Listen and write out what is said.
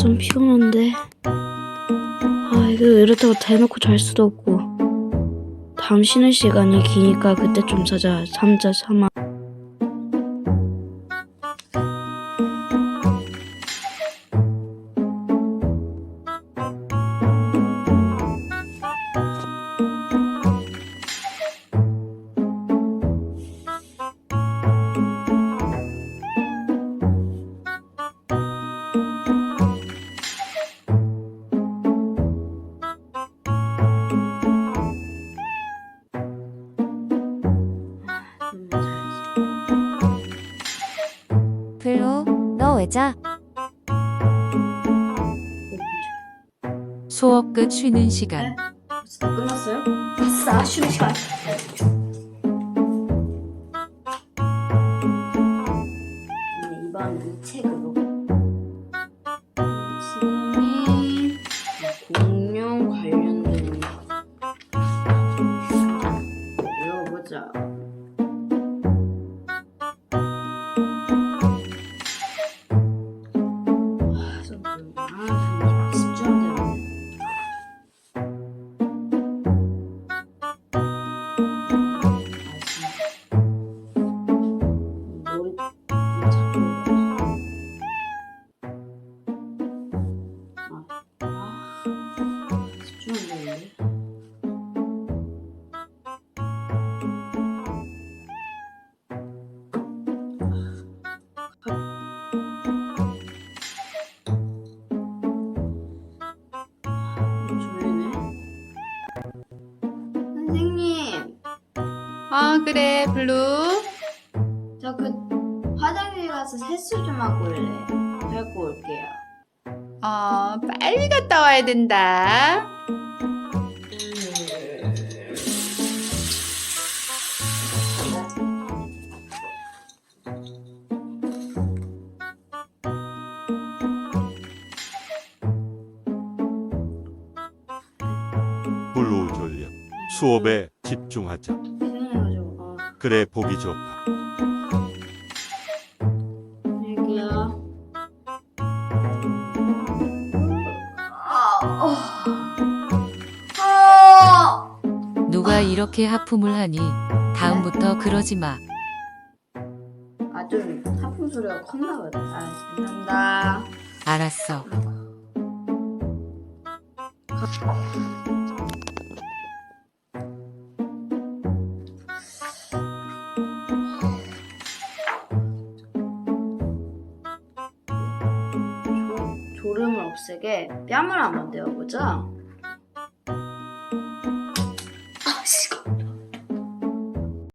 좀 피곤한데. 아, 이거 이렇다고 대놓고 잘 수도 없고. 다음 쉬는 시간이 기니까 그때 좀 자자. 삼자 삼아. 너왜 자? 수업 끝 쉬는 시간. 다 끝났어요? 아싸, 쉬는 시간. 네, 이번 이 책으로. 네. 선생님, 아, 그래, 블루. 저 그 화장실 가서 세수 좀 하고 올래. 밟고 올게요. 어, 빨리 갔다 와야 된다. 블루 졸려. 수업에 집중하자. 그래 보기 좋다. 아, 어. 아, 누가 이렇게 하품을 하니 다음부터 그러지 마. 아, 좀 하품 소리가 컸나 보다. 아, 죄송합니다. 알았어. 졸음을 없애게 뺨을 한번 내어보자.